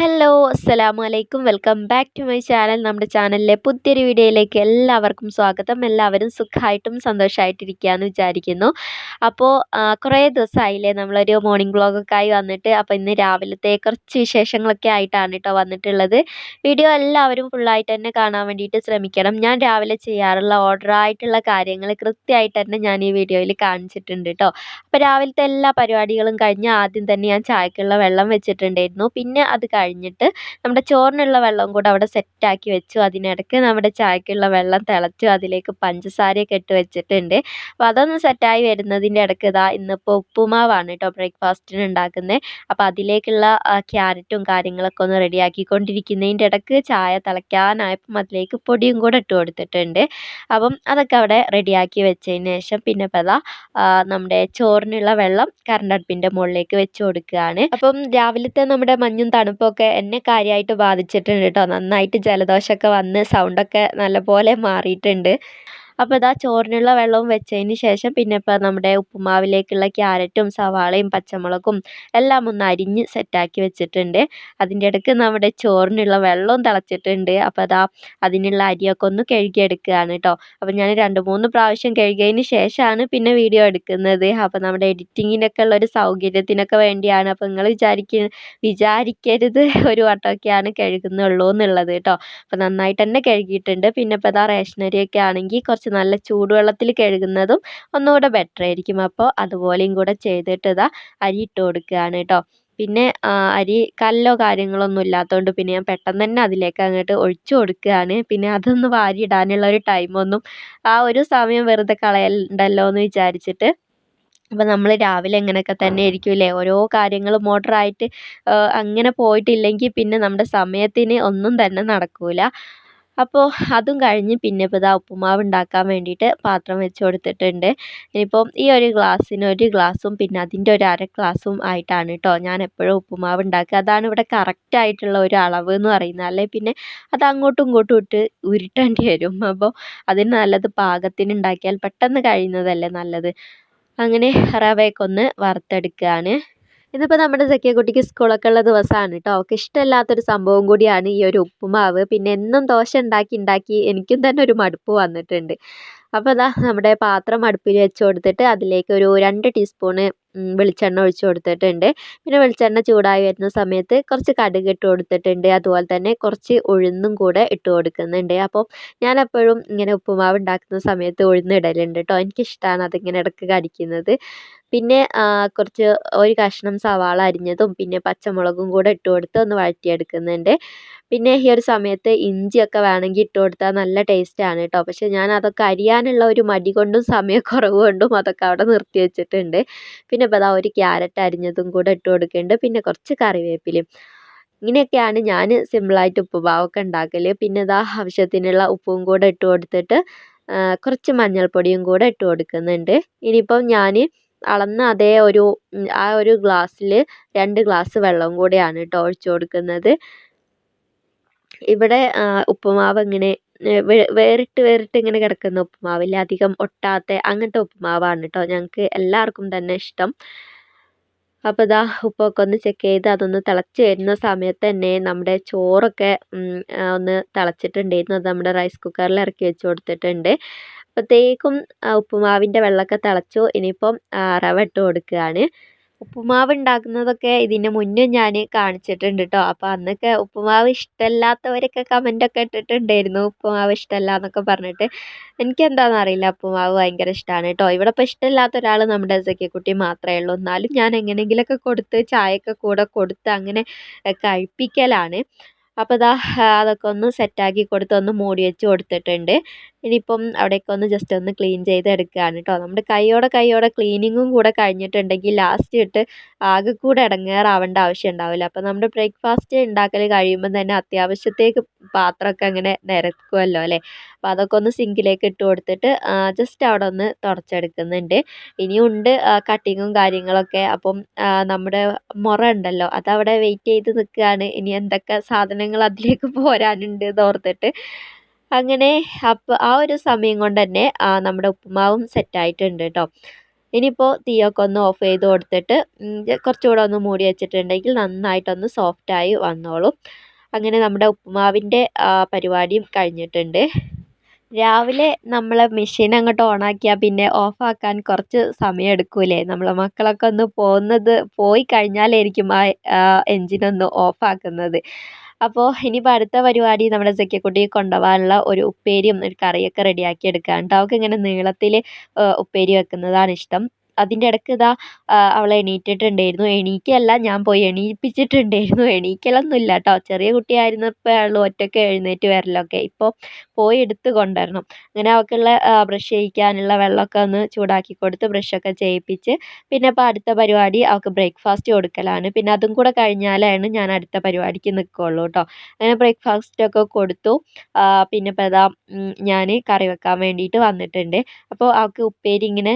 Hello അസ്സലാമു അലൈക്കും welcome back to my channel. നമ്മുടെ ചാനലിലെ പുതിയൊരു വീഡിയോയിലേക്ക് എല്ലാവർക്കും സ്വാഗതം. എല്ലാവരും സുഖമായിട്ടും സന്തോഷമായിട്ടിരിക്കുകയെന്ന് വിചാരിക്കുന്നു. അപ്പോൾ കുറേ ദിവസമായില്ലേ നമ്മളൊരു മോർണിംഗ് വ്ളോഗൊക്കെ ആയി വന്നിട്ട്. അപ്പോൾ ഇന്ന് രാവിലത്തെ കുറച്ച് വിശേഷങ്ങളൊക്കെ ആയിട്ടാണ് കേട്ടോ വന്നിട്ടുള്ളത്. വീഡിയോ എല്ലാവരും ഫുള്ളായിട്ട് തന്നെ കാണാൻ വേണ്ടിയിട്ട് ശ്രമിക്കണം. ഞാൻ രാവിലെ ചെയ്യാറുള്ള ഓർഡർ ആയിട്ടുള്ള കാര്യങ്ങൾ കൃത്യമായിട്ട് തന്നെ ഞാൻ ഈ വീഡിയോയിൽ കാണിച്ചിട്ടുണ്ട് കേട്ടോ അപ്പോൾ രാവിലത്തെ എല്ലാ പരിപാടികളും കഴിഞ്ഞ് ആദ്യം തന്നെ ഞാൻ ചായക്കുള്ള വെള്ളം വെച്ചിട്ടുണ്ടായിരുന്നു. പിന്നെ അത് കഴിഞ്ഞിട്ട് നമ്മുടെ ചോറിനുള്ള വെള്ളം കൂടെ അവിടെ സെറ്റാക്കി വെച്ചു. അതിനിടയ്ക്ക് നമ്മുടെ ചായക്കുള്ള വെള്ളം തിളച്ചു. അതിലേക്ക് പഞ്ചസാരയൊക്കെ ഇട്ട് വെച്ചിട്ടുണ്ട്. അപ്പോൾ അതൊന്ന് സെറ്റായി വരുന്നതിന്റെ ഇടയ്ക്ക് ഇതാ ഇന്നിപ്പോൾ ഉപ്പുമാവാണ് കേട്ടോ ബ്രേക്ക്ഫാസ്റ്റിന് ഉണ്ടാക്കുന്നത് അപ്പോൾ അതിലേക്കുള്ള ക്യാരറ്റും കാര്യങ്ങളൊക്കെ ഒന്ന് റെഡിയാക്കിക്കൊണ്ടിരിക്കുന്നതിന്റെ ഇടയ്ക്ക് ചായ തിളയ്ക്കാനായപ്പം അതിലേക്ക് പൊടിയും കൂടെ ഇട്ട് കൊടുത്തിട്ടുണ്ട്. അപ്പം അതൊക്കെ അവിടെ റെഡിയാക്കി വെച്ചതിന് ശേഷം പിന്നെ പല നമ്മുടെ ചോറിനുള്ള വെള്ളം കറണ്ട് അടുപ്പിന്റെ മുകളിലേക്ക് വെച്ച് കൊടുക്കുകയാണ്. അപ്പം രാവിലത്തെ നമ്മുടെ മഞ്ഞും തണുപ്പൊക്കെ എന്നെ കാര്യമായിട്ട് ബാധിച്ചിട്ടുണ്ട് കേട്ടോ നന്നായിട്ട് ജലദോഷമൊക്കെ വന്ന് സൗണ്ടൊക്കെ നല്ലപോലെ മാറിയിട്ടുണ്ട്. അപ്പോൾ ഇതാ ചോറിനുള്ള വെള്ളവും വെച്ചതിന് ശേഷം പിന്നെ ഇപ്പോൾ നമ്മുടെ ഉപ്പുമാവിലേക്കുള്ള ക്യാരറ്റും സവാളയും പച്ചമുളകും എല്ലാം ഒന്ന് അരിഞ്ഞ് സെറ്റാക്കി വെച്ചിട്ടുണ്ട്. അതിന്റെ ഇടയ്ക്ക് നമ്മുടെ ചോറിനുള്ള വെള്ളവും തിളച്ചിട്ടുണ്ട്. അപ്പോൾ അതാ അതിനുള്ള അരിയൊക്കെ ഒന്ന് കഴുകിയെടുക്കുകയാണ് കേട്ടോ അപ്പോൾ ഞാൻ രണ്ട് മൂന്ന് പ്രാവശ്യം കഴുകിയതിന് ശേഷമാണ് പിന്നെ വീഡിയോ എടുക്കുന്നത്. അപ്പോൾ നമ്മുടെ എഡിറ്റിങ്ങിനൊക്കെ ഉള്ള ഒരു സൗകര്യത്തിനൊക്കെ വേണ്ടിയാണ്. അപ്പോൾ നിങ്ങൾ വിചാരിക്ക വിചാരിക്കരുത് ഒരു വട്ടമൊക്കെയാണ് കഴുകുന്നുള്ളൂ എന്നുള്ളത് കേട്ടോ അപ്പോൾ നന്നായിട്ട് തന്നെ കഴുകിയിട്ടുണ്ട്. പിന്നെ ഇപ്പോൾ അതാ റേഷനരിയൊക്കെ ആണെങ്കിൽ കുറച്ച് നല്ല ചൂടുവെള്ളത്തിൽ കഴുകുന്നതും ഒന്നുകൂടെ ബെറ്റർ ആയിരിക്കും. അപ്പോൾ അതുപോലെയും കൂടെ ചെയ്തിട്ട് ഇതാ അരി ഇട്ട് കൊടുക്കുകയാണ് കേട്ടോ പിന്നെ അരി കല്ലോ കാര്യങ്ങളൊന്നും ഇല്ലാത്തതുകൊണ്ട് പിന്നെ ഞാൻ പെട്ടെന്ന് തന്നെ അതിലേക്ക് അങ്ങോട്ട് ഒഴിച്ചു കൊടുക്കുകയാണ്. പിന്നെ അതൊന്ന് വാരി ഇടാനുള്ള ഒരു ടൈമൊന്നും ആ ഒരു സമയം വെറുതെ കളയണ്ടല്ലോ എന്ന് വിചാരിച്ചിട്ട്. അപ്പോൾ നമ്മൾ രാവിലെ അങ്ങനെയൊക്കെ തന്നെ ആയിരിക്കില്ലേ ഓരോ കാര്യങ്ങൾ മോട്ടറായിട്ട് അങ്ങനെ പോയിട്ടില്ലെങ്കിൽ പിന്നെ നമ്മുടെ സമയത്തിന് ഒന്നും തന്നെ നടക്കില്ല അപ്പോൾ അതും കഴിഞ്ഞ് പിന്നെ ഇപ്പോൾ ഇതാ ഉപ്പുമാവ് ഉണ്ടാക്കാൻ വേണ്ടിയിട്ട് പാത്രം വെച്ച് കൊടുത്തിട്ടുണ്ട്. ഇനിയിപ്പോൾ ഈ ഒരു ഗ്ലാസ്സിന് ഒരു ഗ്ലാസ്സും പിന്നെ അതിന്റെ ഒരു അര ഗ്ലാസ്സും ആയിട്ടാണ് കേട്ടോ ഞാൻ എപ്പോഴും ഉപ്പുമാവ് ഉണ്ടാക്കുക. അതാണ് ഇവിടെ കറക്റ്റ് ആയിട്ടുള്ള ഒരു അളവ് എന്ന് പറയുന്നത്. അല്ലെ? പിന്നെ അത് അങ്ങോട്ടും ഇങ്ങോട്ടും ഇട്ട് ഉരുട്ടേണ്ടി വരും. അപ്പോൾ അതിന് നല്ലത് പാകത്തിന് ഉണ്ടാക്കിയാൽ പെട്ടെന്ന് കഴിയുന്നതല്ലേ നല്ലത്? അങ്ങനെ റവയൊക്കെ ഒന്ന് വറുത്തെടുക്കുകയാണ്. ഇതിപ്പോൾ നമ്മുടെ കുട്ടിക്ക് സ്കൂളൊക്കെ ഉള്ള ദിവസമാണ് കേട്ടോ അവൾക്ക് ഇഷ്ടമില്ലാത്തൊരു സംഭവം കൂടിയാണ് ഈ ഒരു ഉപ്പുമാവ്. പിന്നെ എന്നും ദോശ ഉണ്ടാക്കി ഉണ്ടാക്കി എനിക്കും തന്നെ ഒരു മടുപ്പ് വന്നിട്ടുണ്ട്. അപ്പോൾ അതാ നമ്മുടെ പാത്രം അടുപ്പിൽ വെച്ച് കൊടുത്തിട്ട് അതിലേക്ക് ഒരു രണ്ട് ടീസ്പൂണ് വെളിച്ചെണ്ണ ഒഴിച്ച് കൊടുത്തിട്ടുണ്ട്. പിന്നെ വെളിച്ചെണ്ണ ചൂടായി വരുന്ന സമയത്ത് കുറച്ച് കടുക് ഇട്ട് കൊടുത്തിട്ടുണ്ട്. അതുപോലെ തന്നെ കുറച്ച് ഉഴുന്നും കൂടെ ഇട്ട് കൊടുക്കുന്നുണ്ട്. അപ്പോൾ ഞാൻ എപ്പോഴും ഇങ്ങനെ ഉപ്പുമാവ് ഉണ്ടാക്കുന്ന സമയത്ത് ഉഴുന്ന് ഇടലുണ്ട് കേട്ടോ എനിക്കിഷ്ടമാണ് അതിങ്ങനെ ഇടയ്ക്ക് കടിക്കുന്നത്. പിന്നെ കുറച്ച് ഒരു കഷ്ണം സവാള അരിഞ്ഞതും പിന്നെ പച്ചമുളകും കൂടെ ഇട്ട് കൊടുത്ത് ഒന്ന് വഴറ്റിയെടുക്കുന്നുണ്ട്. പിന്നെ ഈ ഒരു സമയത്ത് ഇഞ്ചിയൊക്കെ വേണമെങ്കിൽ ഇട്ട് കൊടുത്താൽ നല്ല ടേസ്റ്റാണ് കേട്ടോ പക്ഷെ ഞാൻ അതൊക്കെ അരിയാനുള്ള ഒരു മടി കൊണ്ടും സമയക്കുറവ് കൊണ്ടും അതൊക്കെ അവിടെ നിർത്തി വെച്ചിട്ടുണ്ട്. പിന്നെ ഇപ്പോൾ ഒരു ക്യാരറ്റ് അരിഞ്ഞതും കൂടെ ഇട്ട് കൊടുക്കുന്നുണ്ട് പിന്നെ കുറച്ച് കറിവേപ്പിലയും. ഇങ്ങനെയൊക്കെയാണ് ഞാൻ സിമ്പിളായിട്ട് ഉപ്പുമാവൊക്കെ ഉണ്ടാക്കൽ പിന്നെ ഇതാ ആവശ്യത്തിനുള്ള ഉപ്പും കൂടെ ഇട്ട് കൊടുത്തിട്ട് കുറച്ച് മഞ്ഞൾപ്പൊടിയും കൂടെ ഇട്ട് കൊടുക്കുന്നുണ്ട്. ഇനിയിപ്പം ഞാൻ അളന്ന അതേ ഒരു ആ ഒരു ഗ്ലാസ്സിൽ രണ്ട് ഗ്ലാസ് വെള്ളം കൂടെയാണ് കേട്ടോ ഒഴിച്ച് കൊടുക്കുന്നത്. ഇവിടെ ഉപ്പുമാവ് ഇങ്ങനെ വേറിട്ട് വേറിട്ട് ഇങ്ങനെ കിടക്കുന്ന ഉപ്പുമാവില്ലേ. അധികം ഒട്ടാത്ത അങ്ങനത്തെ ഉപ്പുമാവാണ് കേട്ടോ ഞങ്ങൾക്ക് എല്ലാവർക്കും തന്നെ ഇഷ്ടം. അപ്പോൾ ഇതാ ഉപ്പൊക്കെ ഒന്ന് ചെക്ക് ചെയ്ത് അതൊന്ന് തിളച്ച് വരുന്ന സമയത്ത് തന്നെ നമ്മുടെ ചോറൊക്കെ ഒന്ന് തിളച്ചിട്ടുണ്ടായിരുന്നു. അത് നമ്മുടെ റൈസ് കുക്കറിൽ ഇറക്കി വെച്ച് കൊടുത്തിട്ടുണ്ട്. അപ്പോഴത്തേക്കും ഉപ്പുമാവിന്റെ വെള്ളമൊക്കെ തിളച്ചു. ഇനിയിപ്പം റവ ഇട്ട് കൊടുക്കുകയാണ്. ഉപ്പുമാവ് ഉണ്ടാക്കുന്നതൊക്കെ ഇതിന് മുന്നേ ഞാൻ കാണിച്ചിട്ടുണ്ട് കേട്ടോ അപ്പോൾ അന്നൊക്കെ ഉപ്പുമാവ് ഇഷ്ടമല്ലാത്തവരൊക്കെ കമന്റൊക്കെ ഇട്ടിട്ടുണ്ടായിരുന്നു. ഉപ്പുമാവ് ഇഷ്ടമല്ല എന്നൊക്കെ പറഞ്ഞിട്ട്. എനിക്ക് എന്താണെന്ന് അറിയില്ല. ഉപ്പുമാവ് ഭയങ്കര ഇഷ്ടമാണ് കേട്ടോ ഇവിടെ ഇപ്പോൾ ഇഷ്ടമില്ലാത്ത ഒരാൾ നമ്മുടെ സഖ്യക്കുട്ടി മാത്രമേ ഉള്ളൂ. എന്നാലും ഞാൻ എങ്ങനെയെങ്കിലുമൊക്കെ കൊടുത്ത് ചായയൊക്കെ കൂടെ കൊടുത്ത് അങ്ങനെ കഴിപ്പിക്കലാണ്. അപ്പോൾ ഇതാ അതൊക്കെ ഒന്ന് സെറ്റാക്കി കൊടുത്ത് ഒന്ന് മൂടി വെച്ച് കൊടുത്തിട്ടുണ്ട്. ഇനിയിപ്പം അവിടെയൊക്കെ ഒന്ന് ജസ്റ്റ് ഒന്ന് ക്ലീൻ ചെയ്ത് എടുക്കുകയാണ് കേട്ടോ നമ്മുടെ കൈയോടെ കൈയോടെ ക്ലീനിങ്ങും കൂടെ കഴിഞ്ഞിട്ടുണ്ടെങ്കിൽ ലാസ്റ്റ് ഇട്ട് ആകെ കൂടെ ഇടങ്ങേറാവേണ്ട ആവശ്യം ഉണ്ടാവില്ല. അപ്പോൾ നമ്മുടെ ബ്രേക്ക്ഫാസ്റ്റ് ഉണ്ടാക്കൽ കഴിയുമ്പോൾ തന്നെ അത്യാവശ്യത്തേക്ക് പാത്രമൊക്കെ അങ്ങനെ നിരക്കുമല്ലോ അല്ലേ? അപ്പോൾ അതൊക്കെ ഒന്ന് സിങ്കിലേക്ക് ഇട്ട് കൊടുത്തിട്ട് ജസ്റ്റ് അവിടെ ഒന്ന് തുടച്ചെടുക്കുന്നുണ്ട്. ഇനിയുണ്ട് കട്ടിങ്ങും കാര്യങ്ങളൊക്കെ. അപ്പം നമ്മുടെ മുറ ഉണ്ടല്ലോ അതവിടെ വെയിറ്റ് ചെയ്ത് നിൽക്കുകയാണ്. ഇനി എന്തൊക്കെ സാധനങ്ങൾ അതിലേക്ക് പോരാനുണ്ട് എന്ന് ഓർത്തിട്ട്. അങ്ങനെ അപ്പോൾ ആ ഒരു സമയം കൊണ്ട് തന്നെ നമ്മുടെ ഉപ്പുമാവും സെറ്റായിട്ടുണ്ട് കേട്ടോ ഇനിയിപ്പോൾ തീയൊക്കെ ഒന്ന് ഓഫ് ചെയ്ത് കൊടുത്തിട്ട് കുറച്ചുകൂടെ ഒന്ന് മൂടി വെച്ചിട്ടുണ്ടെങ്കിൽ നന്നായിട്ടൊന്ന് സോഫ്റ്റായി വന്നോളും. അങ്ങനെ നമ്മുടെ ഉപ്പുമാവിന്റെ പരിപാടിയും കഴിഞ്ഞിട്ടുണ്ട്. രാവിലെ നമ്മൾ മെഷീൻ അങ്ങോട്ട് ഓണാക്കിയാൽ പിന്നെ ഓഫാക്കാൻ കുറച്ച് സമയം എടുക്കൂലേ? നമ്മളെ മക്കളൊക്കെ ഒന്ന് പോകുന്നത് പോയി കഴിഞ്ഞാലായിരിക്കും ആ എൻജിനൊന്ന് ഓഫാക്കുന്നത് അപ്പോൾ ഇനിയിപ്പോൾ അടുത്ത പരിപാടി നമ്മുടെ സെക്കിക്കുട്ടിയെ കൊണ്ടുപോകാനുള്ള ഒരു ഉപ്പേരിയും ഒരു കറിയൊക്കെ റെഡിയാക്കി എടുക്കുകയാണ് കേട്ടോ അവൾക്ക് ഇങ്ങനെ നീളത്തിൽ ഉപ്പേരി വെക്കുന്നതാണ് ഇഷ്ടം. അതിന്റെ ഇടയ്ക്ക് ഇതാ അവൾ എണീറ്റിട്ടുണ്ടായിരുന്നു. എണീക്കുകയല്ല ഞാൻ പോയി എണീപ്പിച്ചിട്ടുണ്ടായിരുന്നു. എണീക്കലൊന്നുമില്ല കേട്ടോ. ചെറിയ കുട്ടിയായിരുന്നപ്പോഴുള്ളൂ ഒറ്റയ്ക്ക് എഴുന്നേറ്റ് വരലൊക്കെ. ഇപ്പോൾ പോയി എടുത്ത് കൊണ്ടുവരണം. അങ്ങനെ അവൾക്കുള്ള ബ്രഷ് ചെയ്യിക്കാനുള്ള വെള്ളമൊക്കെ ഒന്ന് ചൂടാക്കി കൊടുത്ത് ബ്രഷൊക്കെ ചെയ്യിപ്പിച്ച് പിന്നെ ഇപ്പോൾ അടുത്ത പരിപാടി അവൾക്ക് ബ്രേക്ക്ഫാസ്റ്റ് കൊടുക്കലാണ്. പിന്നെ അതും കൂടെ കഴിഞ്ഞാലാണ് ഞാൻ അടുത്ത പരിപാടിക്ക് നിൽക്കുകയുള്ളൂ കേട്ടോ. അങ്ങനെ ബ്രേക്ക്ഫാസ്റ്റൊക്കെ കൊടുത്തു. പിന്നെ ഇപ്പോൾ ഇതാ ഞാൻ കറി വെക്കാൻ വേണ്ടിയിട്ട് വന്നിട്ടുണ്ട്. അപ്പോൾ അവൾക്ക് ഉപ്പേരി ഇങ്ങനെ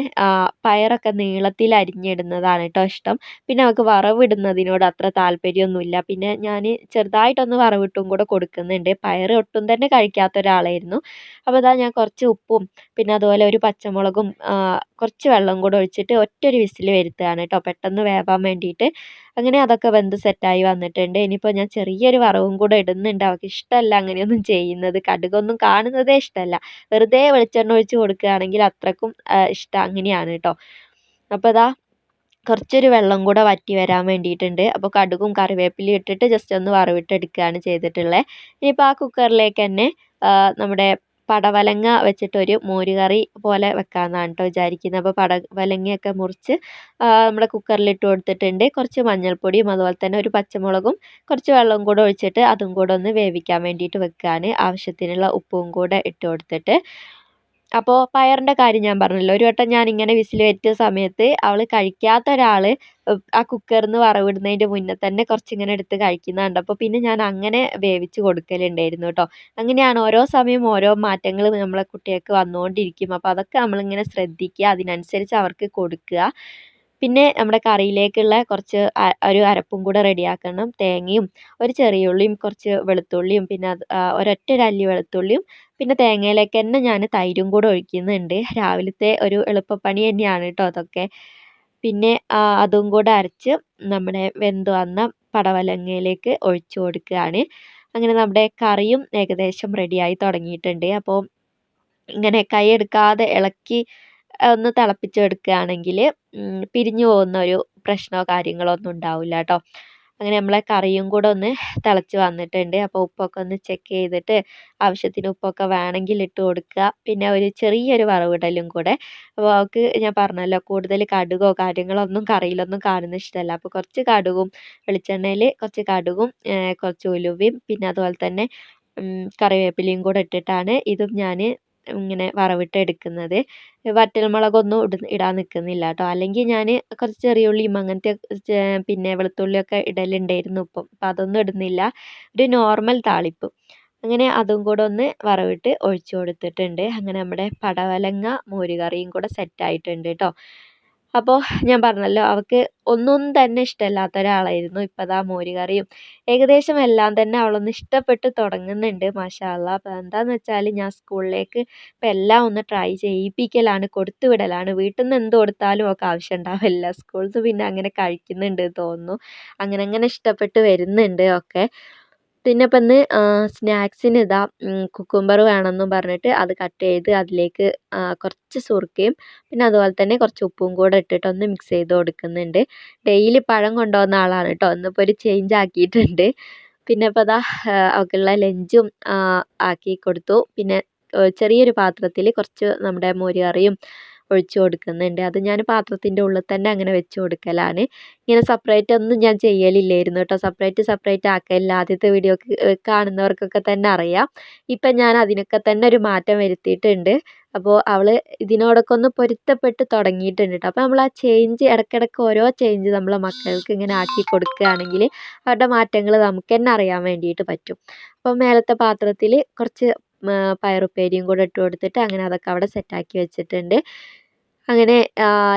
പയറൊക്കെ നീളത്തിൽ അരിഞ്ഞിടുന്നതാണ് കേട്ടോ ഇഷ്ടം. പിന്നെ അവൾക്ക് വറവിടുന്നതിനോട് അത്ര താല്പര്യമൊന്നുമില്ല. പിന്നെ ഞാൻ ചെറുതായിട്ടൊന്ന് വറവിട്ടും കൂടെ കൊടുക്കുന്നുണ്ട്. പയർ ഒട്ടും തന്നെ കഴിക്കാത്ത ഒരാളായിരുന്നു. അപ്പോൾ ഇതാ ഞാൻ കുറച്ച് ഉപ്പും പിന്നെ അതുപോലെ ഒരു പച്ചമുളകും കുറച്ച് വെള്ളം കൂടെ ഒഴിച്ചിട്ട് ഒറ്റൊരു വിസിൽ വരുത്തുകയാണ് കേട്ടോ പെട്ടെന്ന് വേവാൻ വേണ്ടിയിട്ട്. അങ്ങനെ അതൊക്കെ വെന്ത് സെറ്റായി വന്നിട്ടുണ്ട്. ഇനിയിപ്പോൾ ഞാൻ ചെറിയൊരു വറവും കൂടെ ഇടുന്നുണ്ട്. അവൾക്ക് ഇഷ്ടമല്ല അങ്ങനെയൊന്നും ചെയ്യുന്നത്. കടുകൊന്നും കാണുന്നതേ ഇഷ്ടമല്ല. വെറുതെ വെളിച്ചെണ്ണ ഒഴിച്ച് കൊടുക്കുകയാണെങ്കിൽ അത്രക്കും ഇഷ്ടം അങ്ങനെയാണ് കേട്ടോ അപ്പോൾ ഇതാ കുറച്ചൊരു വെള്ളം കൂടെ വറ്റി വരാൻ വേണ്ടിയിട്ടുണ്ട്. അപ്പോൾ കടുകും കറിവേപ്പിലയും ഇട്ടിട്ട് ജസ്റ്റ് ഒന്ന് വറവിട്ടെടുക്കുകയാണ് ചെയ്തിട്ടുള്ളത് ഇനിയിപ്പോൾ ആ കുക്കറിലേക്ക് തന്നെ നമ്മുടെ പടവലങ്ങ വെച്ചിട്ടൊരു മോരുകറി പോലെ വെക്കാമെന്നാണ് കേട്ടോ വിചാരിക്കുന്നത് അപ്പോൾ പടവലങ്ങയൊക്കെ മുറിച്ച് നമ്മുടെ കുക്കറിൽ ഇട്ട് കൊടുത്തിട്ടുണ്ട്. കുറച്ച് മഞ്ഞൾപ്പൊടിയും അതുപോലെ തന്നെ ഒരു പച്ചമുളകും കുറച്ച് വെള്ളവും കൂടെ ഒഴിച്ചിട്ട് അതും കൂടെ ഒന്ന് വേവിക്കാൻ വേണ്ടിയിട്ട് വെക്കുകയാണ് ആവശ്യത്തിനുള്ള ഉപ്പും കൂടെ ഇട്ട് കൊടുത്തിട്ട്. അപ്പോൾ പയറിന്റെ കാര്യം ഞാൻ പറഞ്ഞല്ലോ. ഒരു വട്ടം ഞാൻ ഇങ്ങനെ വിസിൽ വെറ്റ സമയത്ത് അവൾ കഴിക്കാത്ത ഒരാൾ ആ കുക്കറിൽ നിന്ന് വറവിടുന്നതിന്റെ മുന്നേ തന്നെ കുറച്ച് ഇങ്ങനെ എടുത്ത് കഴിക്കുന്നത് കണ്ടപ്പോൾ പിന്നെ ഞാൻ അങ്ങനെ വേവിച്ച് കൊടുക്കലുണ്ടായിരുന്നു കേട്ടോ അങ്ങനെയാണ് ഓരോ സമയം ഓരോ മാറ്റങ്ങൾ നമ്മളെ കുട്ടികൾക്ക് വന്നുകൊണ്ടിരിക്കും അപ്പോൾ അതൊക്കെ നമ്മളിങ്ങനെ ശ്രദ്ധിക്കുക. അതിനനുസരിച്ച് അവർക്ക് കൊടുക്കുക. പിന്നെ നമ്മുടെ കറിയിലേക്കുള്ള കുറച്ച് ഒരു അരപ്പും കൂടെ റെഡിയാക്കണം. തേങ്ങയും ഒരു ചെറിയ ഉള്ളിയും കുറച്ച് വെളുത്തുള്ളിയും പിന്നെ ഒരൊറ്റ ഒരു അല്ലി വെളുത്തുള്ളിയും പിന്നെ തേങ്ങയിലേക്ക് തന്നെ ഞാൻ തൈരും കൂടെ ഒഴിക്കുന്നുണ്ട്. രാവിലത്തെ ഒരു എളുപ്പപ്പണി തന്നെയാണ് കേട്ടോ അതൊക്കെ. പിന്നെ അതും കൂടെ അരച്ച് നമ്മുടെ വെന്ത് വന്ന പടവലങ്ങയിലേക്ക് ഒഴിച്ചു കൊടുക്കുകയാണ്. അങ്ങനെ നമ്മുടെ കറിയും ഏകദേശം റെഡിയായി തുടങ്ങിയിട്ടുണ്ട്. അപ്പോൾ ഇങ്ങനെ കൈ എടുക്കാതെ ഇളക്കി ഒന്ന് തിളപ്പിച്ചെടുക്കുകയാണെങ്കിൽ പിരിഞ്ഞു പോകുന്ന ഒരു പ്രശ്നമോ കാര്യങ്ങളോ ഒന്നും ഉണ്ടാവില്ല കേട്ടോ. അങ്ങനെ നമ്മളെ കറിയും കൂടെ ഒന്ന് തിളച്ച് വന്നിട്ടുണ്ട്. അപ്പോൾ ഉപ്പൊക്കെ ഒന്ന് ചെക്ക് ചെയ്തിട്ട് ആവശ്യത്തിന് ഉപ്പൊക്കെ വേണമെങ്കിൽ ഇട്ട് കൊടുക്കുക. പിന്നെ ഒരു ചെറിയൊരു വറവിടലും കൂടെ. അപ്പോൾ അവൾക്ക് ഞാൻ പറഞ്ഞല്ലോ കൂടുതൽ കടുകോ കാര്യങ്ങളോ ഒന്നും കറിയിലൊന്നും കാണുന്ന ഇഷ്ടമല്ല. അപ്പോൾ കുറച്ച് കടുകും വെളിച്ചെണ്ണയിൽ കുറച്ച് കടുകും കുറച്ച് ഉലുവയും പിന്നെ അതുപോലെ തന്നെ കറിവേപ്പിലയും കൂടെ ഇട്ടിട്ടാണ് ഇതും ഞാൻ ഇങ്ങനെ വറവിട്ട് എടുക്കുന്നത്. വറ്റൽമുളകൊന്നും ഇട് ഇടാൻ നിൽക്കുന്നില്ല കേട്ടോ അല്ലെങ്കിൽ ഞാൻ കുറച്ച് ചെറിയ ഉള്ളിയും അങ്ങനത്തെ പിന്നെ വെളുത്തുള്ളിയൊക്കെ ഇടലുണ്ടായിരുന്നു ഇപ്പം. അപ്പം അതൊന്നും ഇടുന്നില്ല. ഒരു നോർമൽ താളിപ്പ്. അങ്ങനെ അതും കൂടെ ഒന്ന് വറവിട്ട് ഒഴിച്ച് കൊടുത്തിട്ടുണ്ട്. അങ്ങനെ നമ്മുടെ പടവലങ്ങ മോരുകറിയും കൂടെ സെറ്റ് ആയിട്ടുണ്ട് കേട്ടോ അപ്പോൾ ഞാൻ പറഞ്ഞല്ലോ അവൾക്ക് ഒന്നും തന്നെ ഇഷ്ടമല്ലാത്ത ഒരാളായിരുന്നു ഇപ്പോൾ ദാ മോരുകറിയും. ഏകദേശം എല്ലാം തന്നെ അവളൊന്ന് ഇഷ്ടപ്പെട്ട് തുടങ്ങുന്നുണ്ട് മാഷാ അള്ളാ അപ്പോൾ എന്താണെന്ന് വെച്ചാൽ ഞാൻ സ്കൂളിലേക്ക് ഇപ്പം എല്ലാം ഒന്ന് ട്രൈ ചെയ്യിപ്പിക്കലാണ് കൊടുത്തു വിടലാണ്. വീട്ടിൽ നിന്ന് എന്ത് കൊടുത്താലും ഒക്കെ ആവശ്യം ഉണ്ടാവില്ല സ്കൂളിൽ നിന്ന് പിന്നെ അങ്ങനെ കഴിക്കുന്നുണ്ട് തോന്നുന്നു. അങ്ങനെ അങ്ങനെ ഇഷ്ടപ്പെട്ട് വരുന്നുണ്ട് ഒക്കെ. പിന്നെ ഇപ്പം ഇന്ന് സ്നാക്സിന് ഇതാ കുക്കുംബർ വേണമെന്നും പറഞ്ഞിട്ട് അത് കട്ട് ചെയ്ത് അതിലേക്ക് കുറച്ച് സുർക്കയും പിന്നെ അതുപോലെ തന്നെ കുറച്ച് ഉപ്പും കൂടെ ഇട്ടിട്ട് ഒന്ന് മിക്സ് ചെയ്ത് കൊടുക്കുന്നുണ്ട്. ഡെയിലി പഴം കൊണ്ടുപോകുന്ന ആളാണ് കേട്ടോ ഇന്നിപ്പോൾ ഒരു ചേഞ്ച് ആക്കിയിട്ടുണ്ട്. പിന്നെ ഇപ്പോൾ ഇതാ അവൾക്കുള്ള ലഞ്ചും ആക്കി കൊടുത്തു. പിന്നെ ചെറിയൊരു പാത്രത്തിൽ കുറച്ച് നമ്മുടെ മോരുകറിയും ഒഴിച്ച് കൊടുക്കുന്നുണ്ട്. അത് ഞാൻ പാത്രത്തിന്റെ ഉള്ളിൽ തന്നെ അങ്ങനെ വെച്ച് കൊടുക്കലാണ്. ഇങ്ങനെ സെപ്പറേറ്റ് ഒന്നും ഞാൻ ചെയ്യലില്ലായിരുന്നു കേട്ടോ. സെപ്പറേറ്റ് സെപ്പറേറ്റ് ആക്കലില്ല. ആദ്യത്തെ വീഡിയോ കാണുന്നവർക്കൊക്കെ തന്നെ അറിയാം. ഇപ്പം ഞാൻ അതിനൊക്കെ തന്നെ ഒരു മാറ്റം വരുത്തിയിട്ടുണ്ട്. അപ്പോൾ അവൾ ഇതിനോടൊക്കെ ഒന്ന് പൊരുത്തപ്പെട്ട് തുടങ്ങിയിട്ടുണ്ട് കേട്ടോ. അപ്പോൾ നമ്മൾ ആ ചേഞ്ച് ഇടയ്ക്കിടയ്ക്ക് ഓരോ ചേഞ്ച് നമ്മളെ മക്കൾക്ക് ഇങ്ങനെ ആക്കി കൊടുക്കുകയാണെങ്കിൽ അവരുടെ മാറ്റങ്ങൾ നമുക്ക് തന്നെ അറിയാൻ വേണ്ടിയിട്ട് പറ്റും. അപ്പോൾ മേലത്തെ പാത്രത്തിൽ കുറച്ച് പയറുപ്പേരിയും കൂടെ ഇട്ട് കൊടുത്തിട്ട് അങ്ങനെ അതൊക്കെ അവിടെ സെറ്റാക്കി വെച്ചിട്ടുണ്ട്. അങ്ങനെ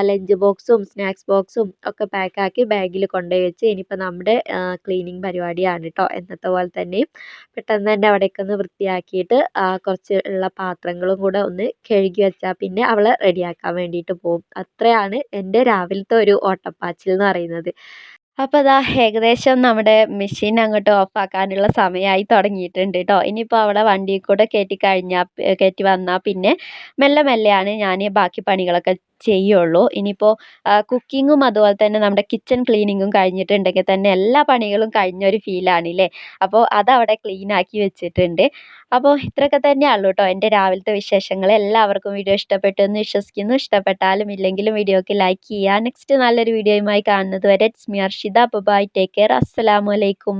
ലഞ്ച് ബോക്സും സ്നാക്സ് ബോക്സും ഒക്കെ പാക്കാക്കി ബാഗിൽ കൊണ്ടുപോയി വെച്ച് ഇനിയിപ്പോൾ നമ്മുടെ ക്ലീനിങ് പരിപാടിയാണ് കേട്ടോ എന്നത്തെ പോലെ തന്നെ പെട്ടെന്ന് തന്നെ അവിടെയൊക്കെ ഒന്ന് വൃത്തിയാക്കിയിട്ട് കുറച്ച് ഉള്ള പാത്രങ്ങളും കൂടെ ഒന്ന് കഴുകി വെച്ചാൽ പിന്നെ അവളെ റെഡിയാക്കാൻ വേണ്ടിയിട്ട് പോകും അത്രയാണ് എന്റെ രാവിലത്തെ ഒരു ഓട്ടപ്പാച്ചിൽ എന്ന് പറയുന്നത്. അപ്പോൾ അതാ ഏകദേശം നമ്മുടെ മെഷീൻ അങ്ങോട്ട് ഓഫ് ഓഫാക്കാനുള്ള സമയമായി തുടങ്ങിയിട്ടുണ്ട് കേട്ടോ ഇനിയിപ്പോൾ അവളെ വണ്ടിയിൽ കൂടെ കയറ്റി കഴിഞ്ഞാൽ കയറ്റി വന്നാൽ പിന്നെ മെല്ലെ മെല്ലെയാണ് ഞാൻ ബാക്കി പണികളൊക്കെ ചെയ്യുള്ളൂ. ഇനിയിപ്പോൾ കുക്കിങ്ങും അതുപോലെ തന്നെ നമ്മുടെ കിച്ചൺ ക്ലീനിങ്ങും കഴിഞ്ഞിട്ടുണ്ടെങ്കിൽ തന്നെ എല്ലാ പണികളും കഴിഞ്ഞൊരു ഫീലാണില്ലേ അപ്പോൾ അതവിടെ ക്ലീനാക്കി വെച്ചിട്ടുണ്ട്. അപ്പോൾ ഇത്രയൊക്കെ തന്നെയുള്ളൂ കേട്ടോ എന്റെ രാവിലത്തെ വിശേഷങ്ങൾ. എല്ലാവർക്കും വീഡിയോ ഇഷ്ടപ്പെട്ടു എന്ന് വിശ്വസിക്കുന്നു. ഇഷ്ടപ്പെട്ടാലും ഇല്ലെങ്കിലും വീഡിയോക്ക് ലൈക്ക് ചെയ്യുക. നെക്സ്റ്റ് നല്ലൊരു വീഡിയോയുമായി കാണുന്നത് വരെ it's me Arshitha. Bye take care അസ്സലാമു അലൈക്കും.